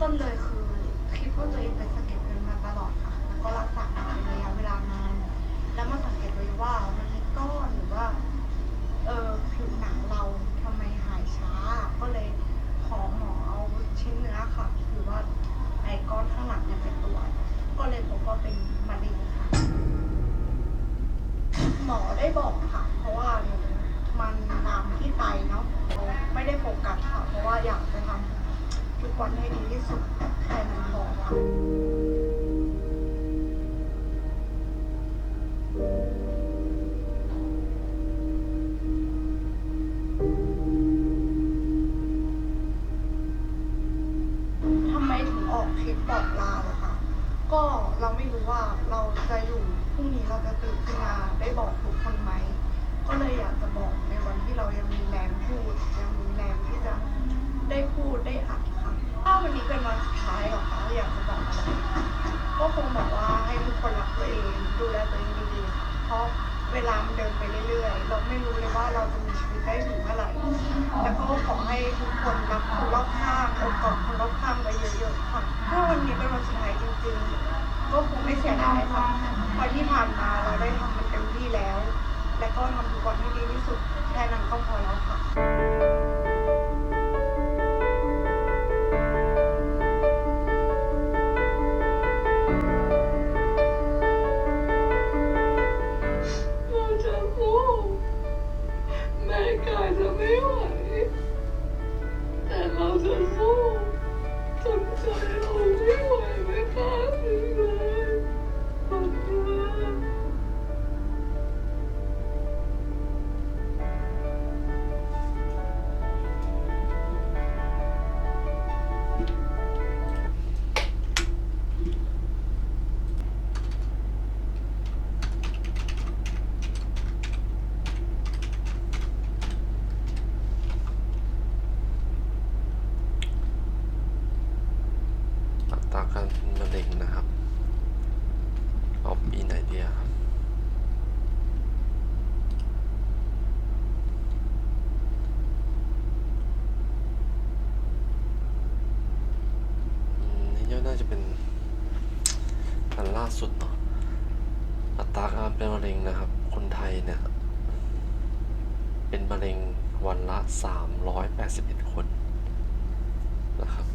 ต้นเลยคือคิดว่าตัวเองเป็นสะเก็ดเงินมาตลอดค่ะแล้วก็รักษาเป็นระยะเวลานานแล้วมาสังเกตเลยว่ามันมีก้อนหรือว่า เออผิวหนังเราทำไมหายช้า ก็เลยขอหมอเอาชิ้นเนื้อค่ะหรือว่าไอ้ก้อนข้างหลังเนี่ยไปตรวจก็เลยพบว่าเป็นมะเร็งค่ะ หมอได้บอกค่ะ เพราะว่ามันลามที่ไตเนาะไม่ได้โฟกัสค่ะ เพราะว่าอยากจะทำ ทุกวันให้ดีที่สุดแค่นั้นพอค่ะทำไมถึงออกคลิปบอกลาอะคะก็เราไม่รู้ว่าเราจะอยู่พรุ่งนี้เราจะตื่นขึ้นมาได้บอกทุกคนไหม ก็เลยอยากจะบอกในวันที่เรายังมีแรงพูด ยังมีแรงที่จะได้พูดได้อัด วันนี้เป็นวันสุดท้ายเหรอคะอยากจะบอกอะไรก็คงบอกว่าให้ทุกคนรักตัวเองดูแลตัวเองดีๆเพราะเวลามันเดินไปเรื่อยๆ เราไม่รู้เลยว่าเราจะมีชีวิตได้ถึงเมื่อไหร่แล้วก็ขอให้ทุกคนรักคนรอบข้างอบกอดคนรอบข้างไว้เยอะๆค่ะถ้าวันนี้เป็นวันสุดท้ายจริงๆ ก็คงไม่เสียดายค่ะเพราะที่ผ่านมาเราได้ทำมันเต็มที่แล้ว และก็ทำทุกวันให้ดีที่สุดแค่นั้นก็พอแล้วค่ะ ตราการเป็นมะเร็งนะครับ เอาปีไหนดีอะครับอืมนี่น่าจะเป็นอันล่าสุดเนาะอัตราการเป็นมะเร็งนะครับ คนไทยเนี่ย เป็นมะเร็งวันละ 381 คนนะครับ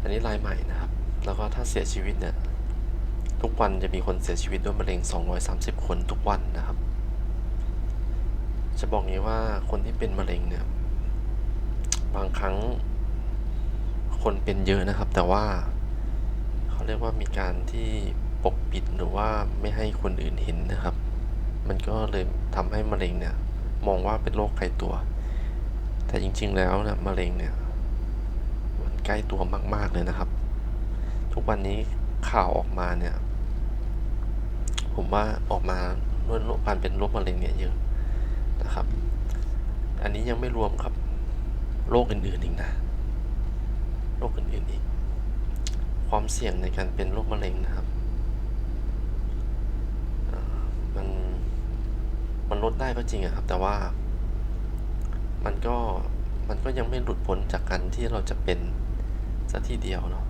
อันนี้รายใหม่นะครับ แล้วก็ถ้าเสียชีวิตเนี่ย ทุกวันจะมีคนเสียชีวิตด้วยมะเร็ง 230 คนทุกวันนะครับ จะบอกงี้ว่าคนที่เป็นมะเร็งเนี่ย บางครั้งคนเป็นเยอะนะครับ แต่ว่าเขาเรียกว่ามีการที่ปกปิดหรือว่าไม่ให้คนอื่นเห็นนะครับ มันก็เลยทำให้มะเร็งเนี่ย มองว่าเป็นโรคไกลตัว แต่จริงๆแล้วเนี่ยมะเร็งเนี่ย ใกล้ตัวมาก ๆ เลยนะครับ ทุกวันนี้ข่าวออกมาเนี่ย ผมว่าออกมาเรื่องโรคการเป็นโรคมะเร็งเนี่ยเยอะนะครับ อันนี้ยังไม่รวมครับโรคอื่นๆอีกนะโรคอื่นๆอีก ความเสี่ยงในการเป็นโรคมะเร็งนะครับมันมันลดได้ก็จริงอะครับ แต่ว่า มันก็มันก็ยังไม่หลุดพ้นจากการที่เราจะเป็น สัทีเดียวเนาะ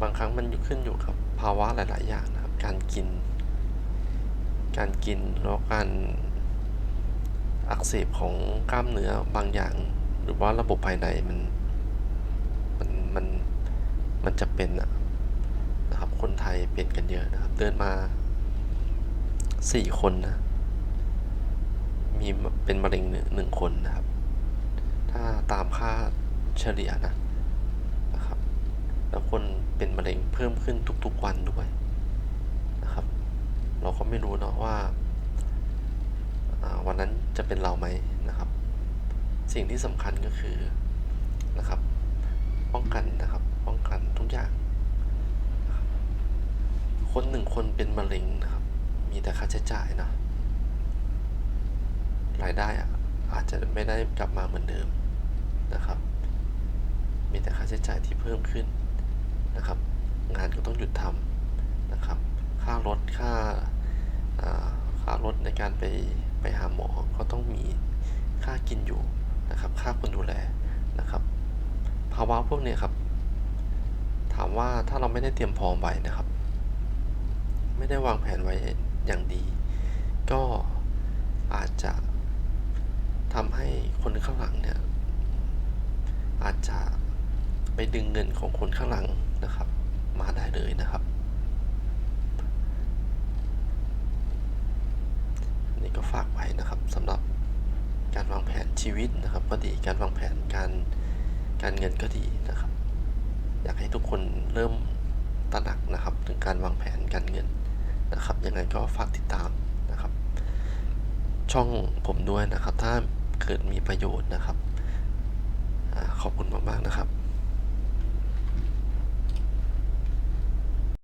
บางครั้งมันอยู่ขึ้นอยู่กับภาวะหลาย ๆ อย่างนะครับ การกิน การกินแล้วการอักเสบของกล้ามเนื้อบางอย่าง หรือว่าระบบภายในมันมันมันมันจะเป็นอะนะครับคนไทยเป็นกันเยอะนะครับ เดินมาสี่คนนะมีเป็นมะเร็งหนึ่งคนนะครับ ถ้าตามค่าเฉลี่ยนะ แล้วคนเป็นมะเร็งเพิ่มขึ้นทุกๆวันด้วยนะครับ เราก็ไม่รู้เนาะว่าวันนั้นจะเป็นเราไหมนะครับ สิ่งที่สำคัญก็คือนะครับ ป้องกันนะครับ ป้องกันทุกอย่างครับคนหนึ่งคนเป็นมะเร็งนะครับ มีแต่ค่าใช้จ่ายนะรายได้อะอาจจะไม่ได้กลับมาเหมือนเดิมนะครับ มีแต่ค่าใช้จ่ายที่เพิ่มขึ้น นะครับ งานก็ต้องหยุดทำนะครับ ค่ารถค่าค่ารถในการไปไปหาหมอก็ต้องมีค่ากินอยู่นะครับ ค่าคนดูแลนะครับ ภาวะพวกนี้ครับ ถามว่าถ้าเราไม่ได้เตรียมพร้อมไว้นะครับ ไม่ได้วางแผนไว้อย่างดี ก็อาจจะทำให้คนข้างหลังเนี่ยอาจจะไปดึงเงินของคนข้างหลัง นะครับ มาได้เลยนะครับนี่ก็ฝากไว้นะครับสำหรับการวางแผนชีวิตนะครับ ก็ดีการวางแผนการการเงินก็ดีนะครับ อยากให้ทุกคนเริ่มตระหนักนะครับ ถึงการวางแผนการเงินนะครับยังไงก็ฝากติดตามนะครับ ช่องผมด้วยนะครับ ถ้าเกิดมีประโยชน์นะครับขอบคุณมากๆนะครับ